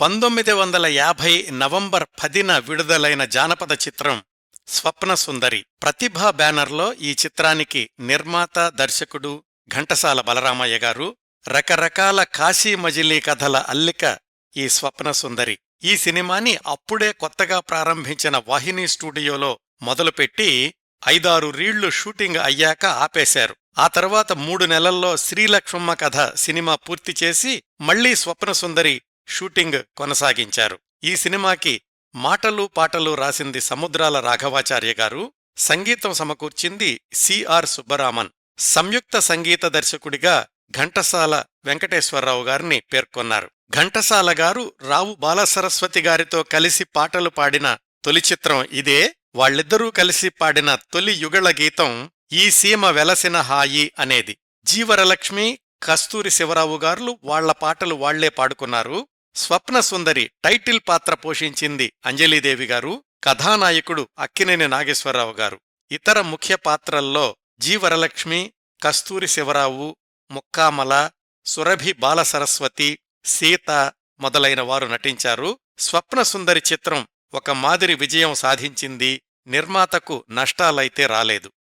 పంతొమ్మిది వందల యాభై నవంబర్ పదిన విడుదలైన జానపద చిత్రం స్వప్న సుందరి. ప్రతిభా బ్యానర్లో ఈ చిత్రానికి నిర్మాత దర్శకుడు ఘంటసాల బలరామయ్య గారు రకరకాల కాశీ మజిలీ కథల అల్లిక ఈ స్వప్న సుందరి. ఈ సినిమాని అప్పుడే కొత్తగా ప్రారంభించిన వాహిని స్టూడియోలో మొదలుపెట్టి ఐదారు రీళ్ళు షూటింగ్ అయ్యాక ఆపేశారు. ఆ తర్వాత మూడు నెలల్లో శ్రీలక్ష్మమ్మ కథ సినిమా పూర్తి చేసి మళ్ళీ స్వప్న సుందరి షూటింగ్ కొనసాగించారు. ఈ సినిమాకి మాటలు పాటలు రాసింది సముద్రాల రాఘవాచార్య గారు సంగీతం సమకూర్చింది సిఆర్ సుబ్బరామన్. సంయుక్త సంగీత దర్శకుడిగా ఘంటసాల వెంకటేశ్వరరావు గారిని పేర్కొన్నారు. ఘంటసాల గారు రావు బాలసరస్వతి గారితో కలిసి పాటలు పాడిన తొలి చిత్రం ఇదే. వాళ్ళిద్దరూ కలిసి పాడిన తొలి యుగళ గీతం ఈ సీమ వెలసిన హాయి అనేది. జీవరలక్ష్మి కస్తూరి శివరావు గారు వాళ్ళ పాటలు వాళ్ళే పాడుకున్నారు. స్వప్న సుందరి టైటిల్ పాత్ర పోషించింది అంజలీదేవి గారు కథానాయకుడు అక్కినేని నాగేశ్వరరావు గారు. ఇతర ముఖ్య పాత్రల్లో జీవరలక్ష్మి కస్తూరి శివరావు ముక్కామల సురభి బాలసరస్వతి సీత మొదలైన వారు నటించారు. స్వప్న సుందరి చిత్రం ఒక మాదిరి విజయం సాధించింది నిర్మాతకు నష్టాలైతే రాలేదు.